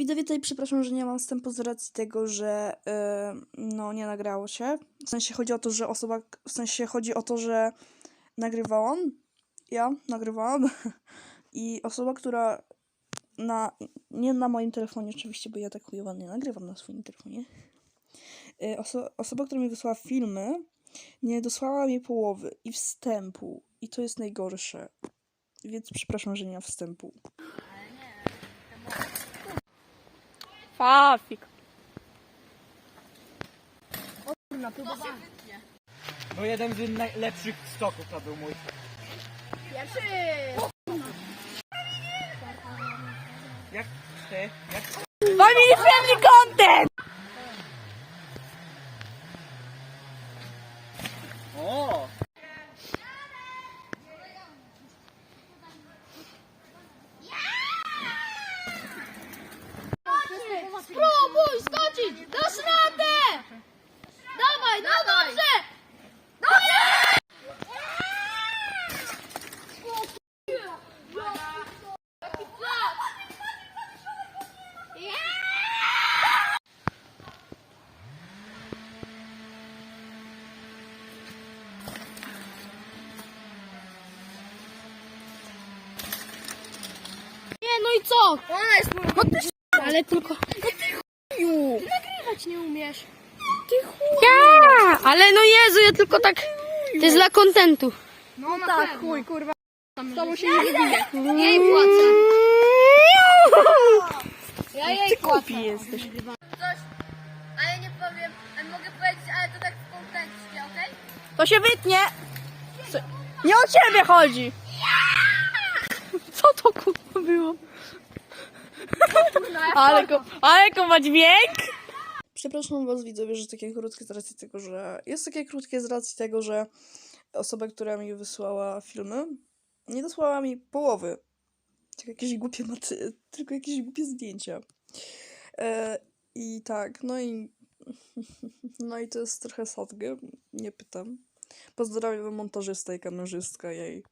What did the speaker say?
Widzowie, tutaj przepraszam, że nie mam wstępu z racji tego, że yy, no nie nagrało się. W sensie chodzi o to, że osoba, w sensie chodzi o to, że nagrywałam, ja nagrywałam i osoba, która na, nie na moim telefonie oczywiście, bo ja tak chujowo nie nagrywam na swoim telefonie. Yy, oso, osoba, która mi wysłała filmy, nie dosłała mi połowy i wstępu i to jest najgorsze. Więc przepraszam, że nie ma wstępu. Fafik. No jeden z najlepszych stoków to był mój. Jak ty? Jak Family friendly content! O! Spróbuj skoczyć! Dasz radę! Dawaj, no dobrze! Nie, no i co? Ona jest no ty Ale tylko... No ty chuju! Nagrywać nie umiesz. Ty chuju! Ja! Ale no Jezu, ja tylko tak... To jest dla kontentu. No, tak, chuj, kurwa. Z tobą się nie wybiję. Ja jej płacę. Ja jej płacę. jesteś. Coś, ale nie powiem, ale mogę powiedzieć, ale to tak w kontekście, okej? To się wytnie! Co? Nie o ciebie chodzi! Co to kurwa było? Ale ko, ale ko ma dźwięk! Przepraszam was widzowie, że takie krótkie z racji tego, że jest takie krótkie z racji tego, że osoba, która mi wysłała filmy, nie dosłała mi połowy. Tylko jakieś głupie maty, tylko jakieś głupie zdjęcia. E, I tak, no i no i to jest trochę sadgę, nie pytam. Pozdrawiam montażysta i kamerzystka jej.